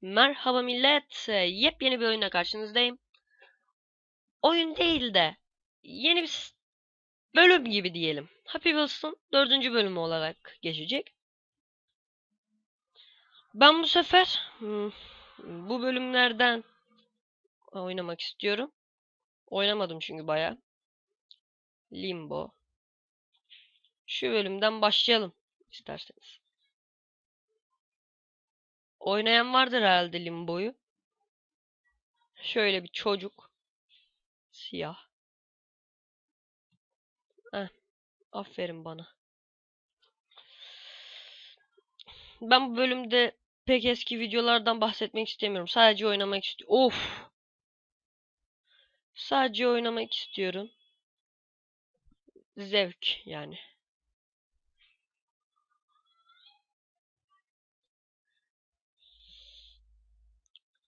Merhaba millet. Yepyeni bir oyuna karşınızdayım. Oyun değil de yeni bir bölüm gibi diyelim. Happy Wheels'ın dördüncü bölümü olarak geçecek. Ben bu sefer hmm, bu bölümlerden oynamak istiyorum. Oynamadım çünkü bayağı. Limbo. Şu bölümden başlayalım isterseniz. Oynayan vardır herhalde Limbo'yu. Şöyle bir çocuk. Siyah. Heh, aferin bana. Ben bu bölümde pek eski videolardan bahsetmek istemiyorum. Sadece oynamak istiyorum. Of. Sadece oynamak istiyorum. Zevk yani.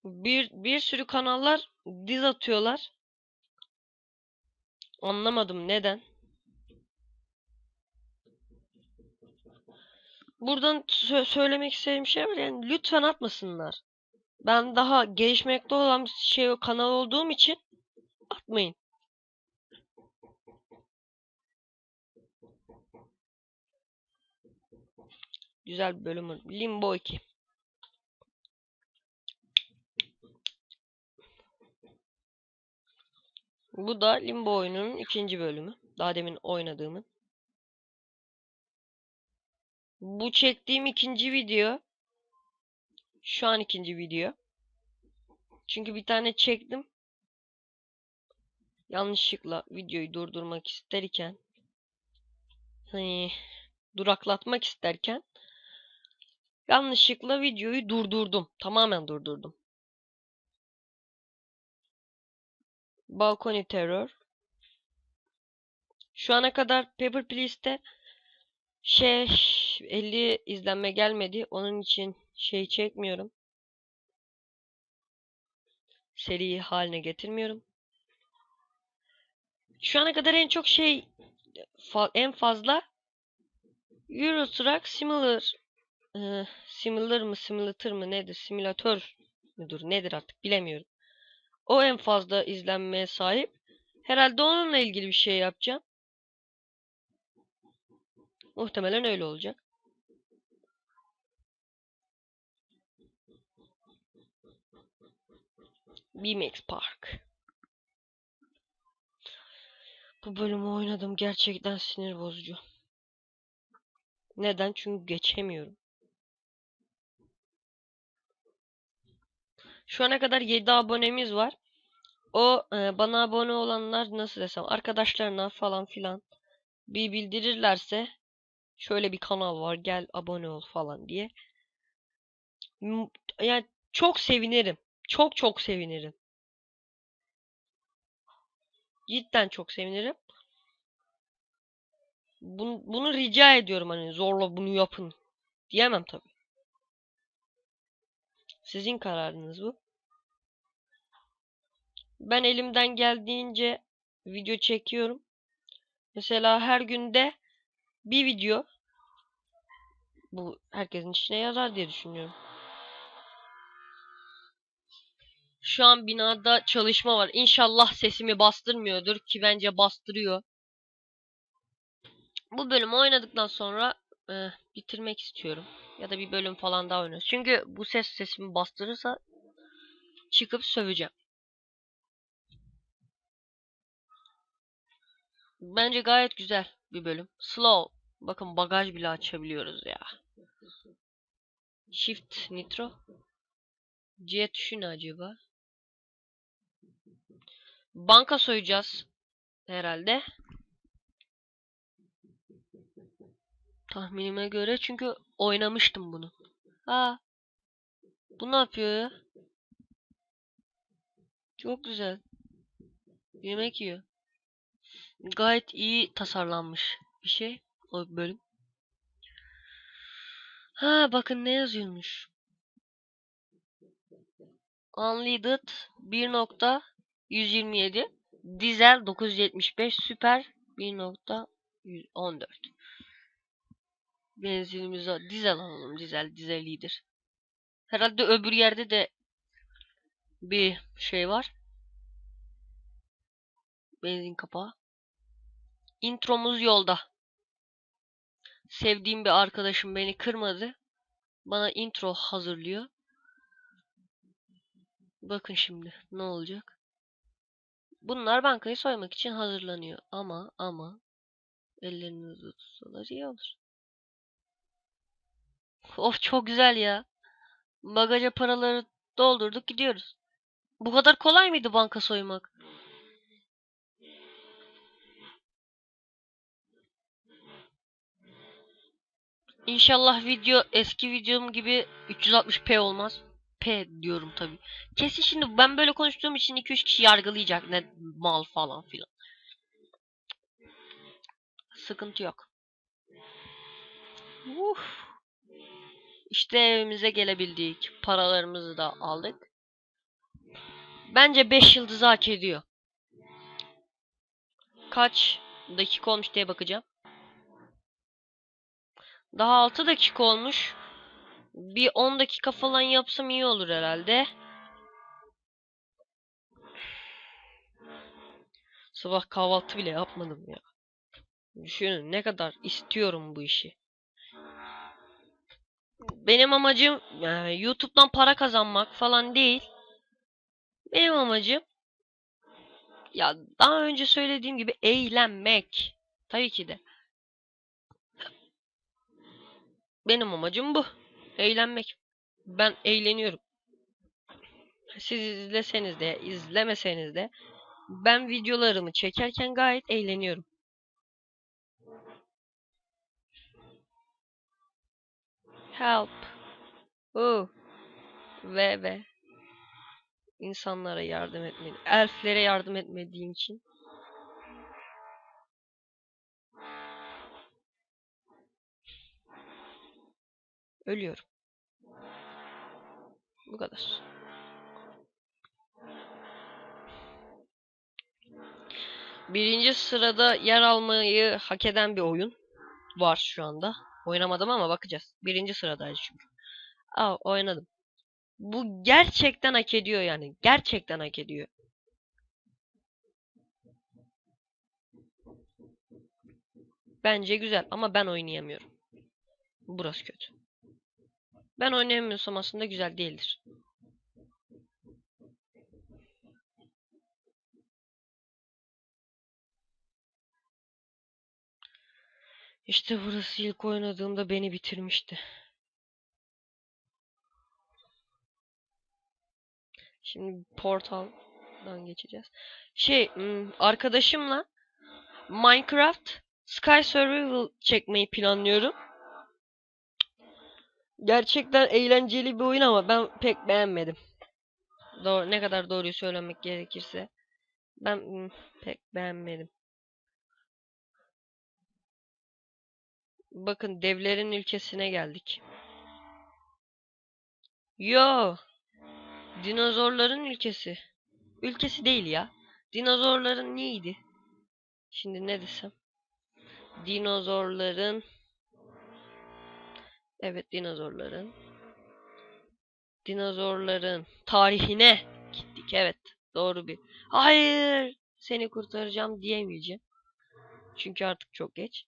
Bir bir sürü kanallar diz atıyorlar. Anlamadım neden. Buradan sö- söylemek istediğim şey var yani lütfen atmasınlar. Ben daha gelişmekte olan bir şey kanal olduğum için atmayın. Güzel bir bölüm. Limbo 2. Bu da Limbo oyununun ikinci bölümü. Daha demin oynadığımın. Bu çektiğim ikinci video. Şu an ikinci video. Çünkü bir tane çektim. Yanlışlıkla videoyu durdurmak isterken hani duraklatmak isterken yanlışlıkla videoyu durdurdum. Tamamen durdurdum. Balkoni Terror. Şu ana kadar Paper Please'te şey 50 izlenme gelmedi. Onun için şey çekmiyorum. Seri haline getirmiyorum. Şu ana kadar en çok şey en fazla Euro Truck Similar e, Similar mı Simulator mı nedir? Simülatör müdür nedir artık bilemiyorum. O en fazla izlenmeye sahip. Herhalde onunla ilgili bir şey yapacağım. Muhtemelen öyle olacak. BMX Park. Bu bölümü oynadım gerçekten sinir bozucu. Neden? Çünkü geçemiyorum. Şu ana kadar 7 abonemiz var. O e, bana abone olanlar nasıl desem arkadaşlarına falan filan bir bildirirlerse şöyle bir kanal var gel abone ol falan diye. Yani çok sevinirim. Çok çok sevinirim. Cidden çok sevinirim. Bunu, bunu rica ediyorum hani zorla bunu yapın. Diyemem tabii. Sizin kararınız bu. Ben elimden geldiğince video çekiyorum. Mesela her günde bir video. Bu herkesin işine yarar diye düşünüyorum. Şu an binada çalışma var. İnşallah sesimi bastırmıyordur ki bence bastırıyor. Bu bölümü oynadıktan sonra eh, bitirmek istiyorum. Ya da bir bölüm falan daha oynarız. Çünkü bu ses sesimi bastırırsa çıkıp söveceğim. Bence gayet güzel bir bölüm. Slow. Bakın bagaj bile açabiliyoruz ya. Shift Nitro. C tuşu acaba? Banka soyacağız. Herhalde. Tahminime göre çünkü oynamıştım bunu. Ha. Bu ne yapıyor ya? Çok güzel. Yemek yiyor. Gayet iyi tasarlanmış bir şey o bölüm. Ha bakın ne yazıyormuş. Unleaded 1.127 Dizel 975 Süper 1.114 Benzinimiz var. Dizel alalım. Dizel, dizel iyidir. Herhalde öbür yerde de bir şey var. Benzin kapağı. Intromuz yolda. Sevdiğim bir arkadaşım beni kırmadı. Bana intro hazırlıyor. Bakın şimdi ne olacak. Bunlar bankayı soymak için hazırlanıyor. Ama ama ellerinizi tutsalar iyi olur. Of çok güzel ya. Bagaja paraları doldurduk gidiyoruz. Bu kadar kolay mıydı banka soymak? İnşallah video eski videom gibi 360p olmaz. P diyorum tabi. Kesin şimdi ben böyle konuştuğum için 2-3 kişi yargılayacak. Ne mal falan filan. Sıkıntı yok. Uf. İşte evimize gelebildik. Paralarımızı da aldık. Bence 5 yıldızı hak ediyor. Kaç dakika olmuş diye bakacağım. Daha 6 dakika olmuş. Bir 10 dakika falan yapsam iyi olur herhalde. Sabah kahvaltı bile yapmadım ya. Düşünün ne kadar istiyorum bu işi. Benim amacım yani YouTube'dan para kazanmak falan değil. Benim amacım ya daha önce söylediğim gibi eğlenmek. Tabii ki de. Benim amacım bu. Eğlenmek. Ben eğleniyorum. Siz izleseniz de, izlemeseniz de ben videolarımı çekerken gayet eğleniyorum. Help. Oh. Ve ve insanlara yardım etmedi. Elflere yardım etmediğim için. Ölüyorum. Bu kadar. Birinci sırada yer almayı hak eden bir oyun var şu anda. Oynamadım ama bakacağız. Birinci sıradayız çünkü. Aa oynadım. Bu gerçekten hak ediyor yani. Gerçekten hak ediyor. Bence güzel ama ben oynayamıyorum. Burası kötü. Ben oynayamıyorsam aslında güzel değildir. İşte burası ilk oynadığımda beni bitirmişti. Şimdi portaldan geçeceğiz. Şey, arkadaşımla Minecraft Sky Survival çekmeyi planlıyorum. Gerçekten eğlenceli bir oyun ama ben pek beğenmedim. Doğru, ne kadar doğruyu söylemek gerekirse. Ben pek beğenmedim. Bakın devlerin ülkesine geldik. Yo. Dinozorların ülkesi. Ülkesi değil ya. Dinozorların neydi? Şimdi ne desem? Dinozorların Evet dinozorların dinozorların tarihine gittik. Evet. Doğru bir. Hayır. Seni kurtaracağım diyemeyeceğim. Çünkü artık çok geç.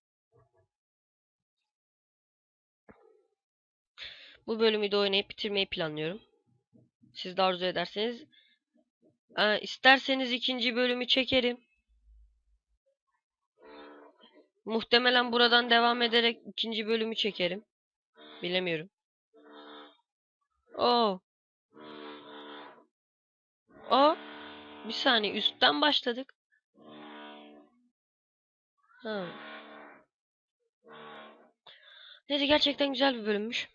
Bu bölümü de oynayıp bitirmeyi planlıyorum. Siz de arzu ederseniz. Ee, isterseniz ikinci bölümü çekerim. Muhtemelen buradan devam ederek ikinci bölümü çekerim. Bilemiyorum. Oo. O. Bir saniye üstten başladık. Ha. Neyse gerçekten güzel bir bölümmüş.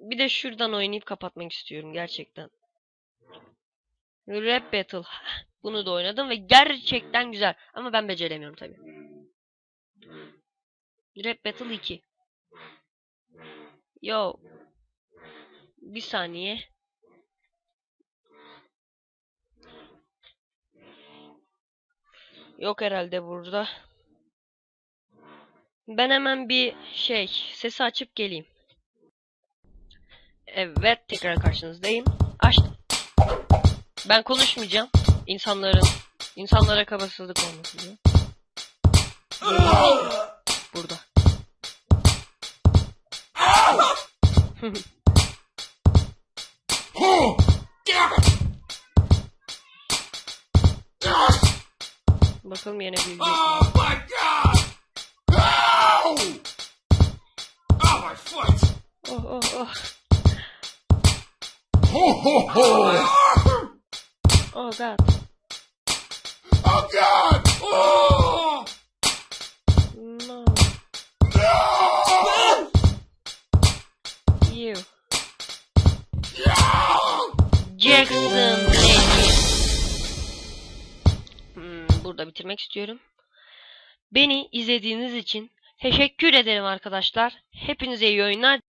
Bir de şuradan oynayıp kapatmak istiyorum gerçekten. Rap Battle. Bunu da oynadım ve gerçekten güzel. Ama ben beceremiyorum tabi. Rap Battle 2. Yo. Bir saniye. Yok herhalde burada. Ben hemen bir şey sesi açıp geleyim. Evet tekrar karşınızdayım. Açtım. Ben konuşmayacağım. İnsanların insanlara kabasızlık olmasın diye. Burada. Oh, Bakalım yine bir Oh my god! Ow! Oh, my foot! Oh oh oh. Ho ho ho! Oh god. Oh god! Oh! No. No! You. No! Jackson Lady. Hmm, burada bitirmek istiyorum. Beni izlediğiniz için teşekkür ederim arkadaşlar. Hepinize iyi oyunlar.